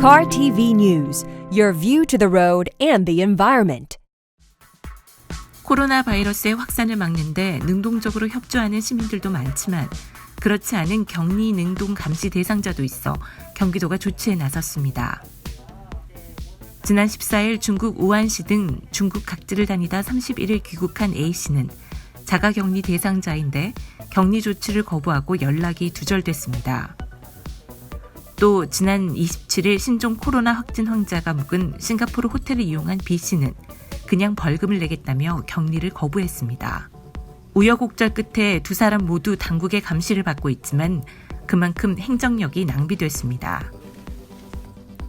Car TV News, your view to the road and the environment. 코로나 바이러스의 확산을 막는데 능동적으로 협조하는 시민들도 많지만 그렇지 않은 격리 능동 감시 대상자도 있어 경기도가 조치에 나섰습니다. 지난 14일 중국 우한시 등 중국 각지를 다니다 31일 귀국한 A씨는 자가 격리 대상자인데 격리 조치를 거부하고 연락이 두절됐습니다. 또 지난 27일 신종 코로나 확진 환자가 묵은 싱가포르 호텔을 이용한 B씨는 그냥 벌금을 내겠다며 격리를 거부했습니다. 우여곡절 끝에 두 사람 모두 당국의 감시를 받고 있지만 그만큼 행정력이 낭비됐습니다.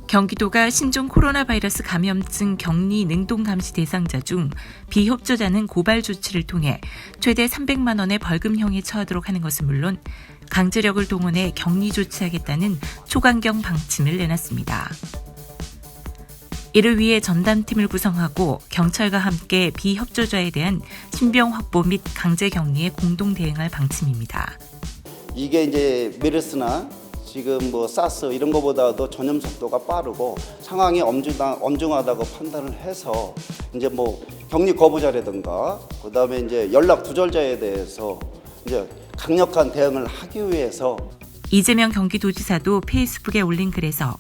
경기도가 신종 코로나 바이러스 감염증 격리 능동 감시 대상자 중 비협조자는 고발 조치를 통해 최대 300만 원의 벌금형에 처하도록 하는 것은 물론 강제력을 동원해 격리 조치하겠다는 초강경 방침을 내놨습니다. 이를 위해 전담팀을 구성하고 경찰과 함께 비협조자에 대한 신병 확보 및 강제 격리에 공동 대응할 방침입니다. 이게 이제 메르스나 지금 뭐 사스 이런 거보다도 전염 속도가 빠르고 상황이 엄중하, 엄중하다고 판단을 해서 이제 뭐 격리 거부자라든가 그다음에 이제 연락 두절자에 대해서 이제 강력한 대응을 하기 위해서 이재명 경기도지사도 페이스북에 올린 글에서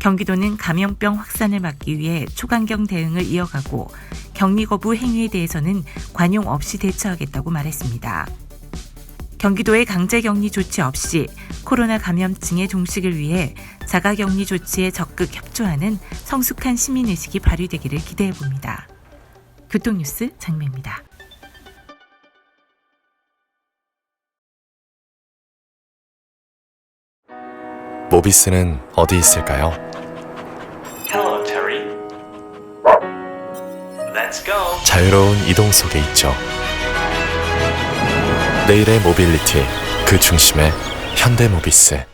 경기도는 감염병 확산을 막기 위해 초강경 대응을 이어가고 격리 거부 행위에 대해서는 관용 없이 대처하겠다고 말했습니다. 경기도의 강제 격리 조치 없이 코로나 감염증의 종식을 위해 자가 격리 조치에 적극 협조하는 성숙한 시민의식이 발휘되기를 기대해 봅니다. 교통뉴스 장미입니다. 모비스는 어디 있을까요? Hello, Terry. Let's go. 자유로운 이동 속에 있죠. 내일의 모빌리티 그 중심에 현대 모비스.